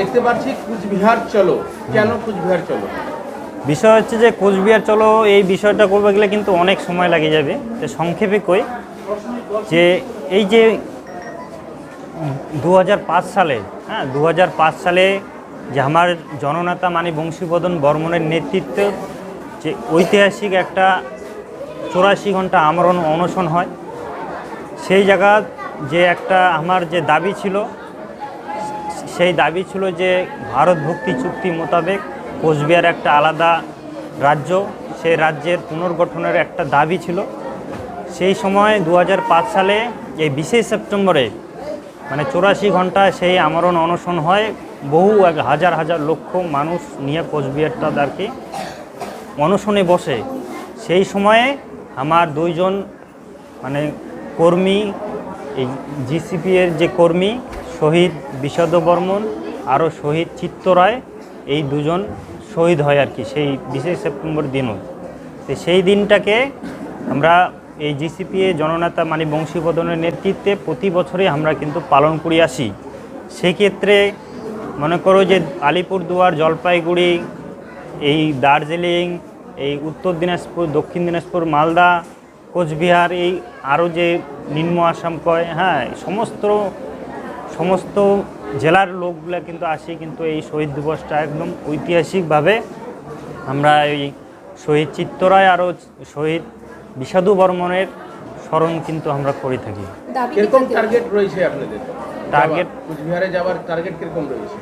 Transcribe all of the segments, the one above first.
দেখতে পাচ্ছি কুচবিহার চলো। কেন কুচবিহার চলো? বিষয় হচ্ছে যে কোচবিহার চলো, এই বিষয়টা করতে গেলে কিন্তু অনেক সময় লাগে যাবে। সংক্ষেপে কই যে এই যে দু হাজার পাঁচ সালে হ্যাঁ দু হাজার পাঁচ সালে যে আমার জননেতা মানে বংশীবদন বর্মনের নেতৃত্বে যে ঐতিহাসিক একটা চৌরাশি ঘণ্টা আমরণ অনশন হয়, সেই জায়গা যে একটা আমার যে দাবি ছিল সেই দাবি ছিল যে ভারত ভক্তি চুক্তি মোতাবেক কোচবিহার একটা আলাদা রাজ্য, সেই রাজ্যের পুনর্গঠনের একটা দাবি ছিল। সেই সময় দু হাজার পাঁচ সালে এই বিশে সেপ্টেম্বরে মানে চৌরাশি ঘন্টায় সেই আমরণ অনশন হয়, বহু এক হাজার হাজার লক্ষ মানুষ নিয়ে কোচবিহারটা আর কি অনশনে বসে। সেই সময়ে আমার দুইজন মানে কর্মী, এই জিসিপি এর যে কর্মী শহীদ বিষাদ বর্মন আরও শহীদ চিত্ত রায়, এই দুজন শহীদ হয় আর কি, সেই বিশে সেপ্টেম্বর দিনও তো সেই দিনটাকে আমরা এই জিসিপিএ জননেতা মানে বংশীবদনের নেতৃত্বে প্রতি বছরই আমরা কিন্তু পালন করে আসি। সেক্ষেত্রে মনে করো যে আলিপুরদুয়ার, জলপাইগুড়ি, এই দার্জিলিং, এই উত্তর দিনাজপুর, দক্ষিণ দিনাজপুর, মালদা, কোচবিহার, এই আরও যে নিম্ন আসাম কয় হ্যাঁ সমস্ত সমস্ত জেলার লোকগুলো কিন্তু আসি কিন্তু এই শহীদ দিবসটা একদম ঐতিহাসিকভাবে আমরা এই শহীদ চিত্তরায় আরও শহীদ বিষাদু বর্মনের স্মরণ কিন্তু আমরা করে থাকি দাবি কীরকম কি থাকে? টার্গেট রয়েছে আপনাদের Target? কুচবিহারে যাওয়ার টার্গেট কীরকম রয়েছে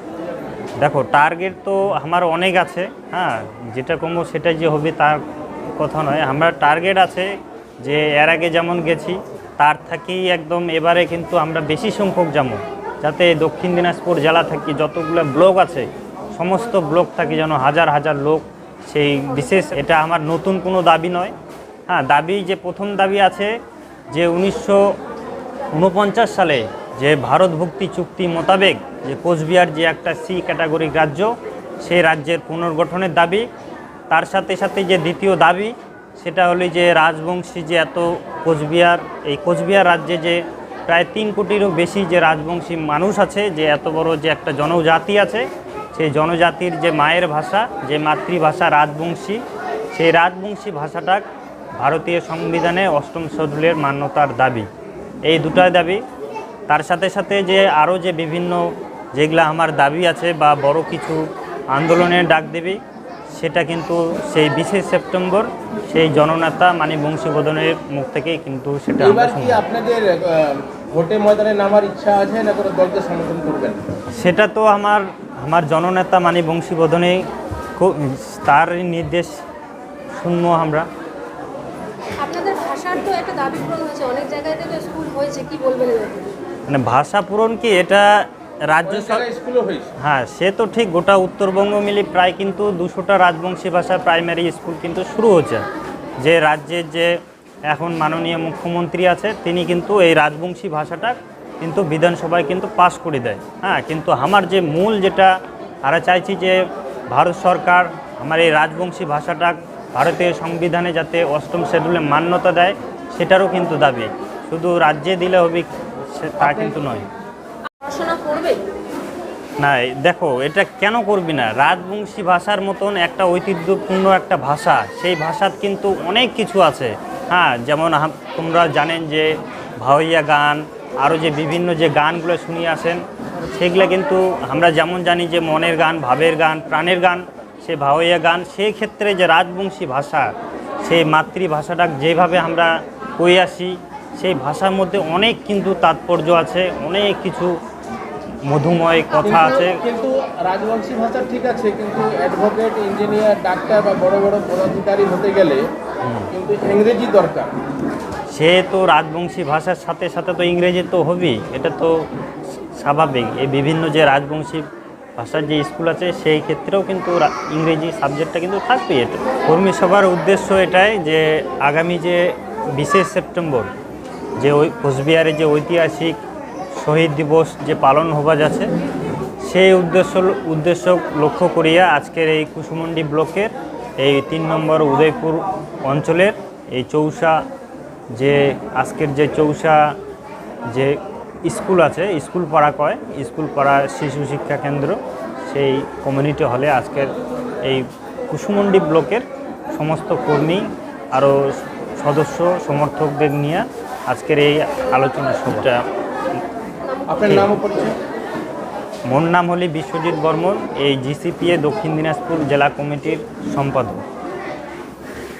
দেখো টার্গেট তো আমার অনেক আছে হ্যাঁ যেটা কমবো সেটা যে হবে তার কথা নয় আমরা টার্গেট আছে যে এর আগে যেমন গেছি তার থেকেই একদম এবারে কিন্তু আমরা বেশি সংখ্যক যাব যাতে দক্ষিণ দিনাজপুর জেলা থেকে যতগুলো ব্লক আছে, সমস্ত ব্লক থেকে যেন হাজার হাজার লোক সেই বিশেষ এটা আমার নতুন কোনো দাবি নয়। হ্যাঁ দাবি যে প্রথম দাবি আছে যে উনিশশো উনপঞ্চাশ সালে যে ভারত ভুক্তি চুক্তি মোতাবেক যে কোচবিহার যে একটা সি ক্যাটাগরি রাজ্য সেই রাজ্যের পুনর্গঠনের দাবি। তার সাথে সাথে যে দ্বিতীয় দাবি, সেটা হলো যে রাজবংশী যে এত কোচবিহার, এই কোচবিহার রাজ্যে যে প্রায় তিন কোটিরও বেশি যে রাজবংশী মানুষ আছে যে এত বড় যে একটা জনজাতি আছে সেই জনজাতির যে মায়ের ভাষা যে মাতৃভাষা রাজবংশী সেই রাজবংশী ভাষাটা ভারতীয় সংবিধানে অষ্টম শডুলের মান্যতার দাবি এই দুটাই দাবি তার সাথে সাথে যে আরও যে বিভিন্ন যেগুলা আমার দাবি আছে বা বড় কিছু আন্দোলনের ডাক দেবি সেটা কিন্তু সেই বিশে সেপ্টেম্বর সেই জননেতা মানে বংশীবদনের মুখ থেকেই কিন্তু সেটা। আপনাদের ভোটে ময়দানে নামার ইচ্ছা আছে না কোনো দলকে সমর্থন করবেন? সেটা তো আমার আমার জননেতা মানে বংশীবদনে কো- তার নির্দেশ শুনব আমরা। আপনাদের ভাষার তো একটা দাবি পূরণ হয়েছে অনেক জায়গায় তো স্কুল হয়েছে কি বলবেন মানে ভাষা পূরণ কি এটা রাজ্য হয়েছে। হ্যাঁ সে তো ঠিক গোটা উত্তরবঙ্গ মিলে প্রায় কিন্তু দুশোটা রাজবংশী ভাষা প্রাইমারি স্কুল কিন্তু শুরু হচ্ছে যে রাজ্যের যে এখন মাননীয় মুখ্যমন্ত্রী আছে তিনি কিন্তু এই রাজবংশী ভাষাটা কিন্তু বিধানসভায় কিন্তু পাশ করে দেয়। হ্যাঁ কিন্তু আমার যে মূল যেটা আমরা চাইছি যে ভারত সরকার আমার এই রাজবংশী ভাষাটা ভারতীয় সংবিধানে যাতে অষ্টম শিডিউলে মান্যতা দেয় সেটারও কিন্তু দাবি। শুধু রাজ্যে দিলে হবে সে- তা কিন্তু নয়। না দেখো এটা কেন করবি না? রাজবংশী ভাষার মতন একটা ঐতিহ্যপূর্ণ একটা ভাষা সেই ভাষার কিন্তু অনেক কিছু আছে। হ্যাঁ যেমন তোমরা জানেন যে ভাওয়াইয়া গান আরও যে বিভিন্ন যে গানগুলো শুনিয়ে আসেন সেগুলো কিন্তু আমরা যেমন জানি যে মনের গান ভাবের গান প্রাণের গান সে ভাওয়াইয়া গান সেই ক্ষেত্রে যে রাজবংশী ভাষা সেই মাতৃভাষাটা যেভাবে আমরা কই আসি সেই ভাষার মধ্যে অনেক কিন্তু তাৎপর্য আছে অনেক কিছু মধুময় কথা আছে। কিন্তু রাজবংশী ভাষা ঠিক আছে কিন্তু অ্যাডভোকেট ইঞ্জিনিয়ার ডাক্তার বা বড় বড় পদাধিকারী হতে গেলে কিন্তু ইংরেজি দরকার। সে তো রাজবংশী ভাষার সাথে সাথে তো ইংরেজি তো হবেই। এটা তো স্বাভাবিক। এই বিভিন্ন যে রাজবংশী ভাষার যে স্কুল আছে, সেই ক্ষেত্রেও কিন্তু ইংরেজি সাবজেক্টটা কিন্তু থাকবেই এটা কর্মী সভার উদ্দেশ্য এটাই যে আগামী যে বিশে সেপ্টেম্বর, যে ওই কোচবিহারে যে ঐতিহাসিক শহীদ দিবস যে পালন হওয়া যাচ্ছে, সেই উদ্দেশ্য উদ্দেশ্য লক্ষ্য করিয়া আজকের এই কুসুমন্ডি ব্লকের এই তিন নম্বর উদয়পুর অঞ্চলের এই চৌসা যে আজকের যে চৌসা যে স্কুল আছে স্কুল পাড়া কয় স্কুল পাড়া শিশু শিক্ষা কেন্দ্র সেই কমিউনিটি হলে আজকের এই কুসুমন্ডি ব্লকের সমস্ত কর্মী আরও সদস্য সমর্থকদের নিয়ে আজকের এই আলোচনা সভাটা আপনার নাম মোর নাম হলি বিশ্বজিৎ বর্মন এই জিসিপিএ দক্ষিণ দিনাজপুর জেলা কমিটির সম্পাদক।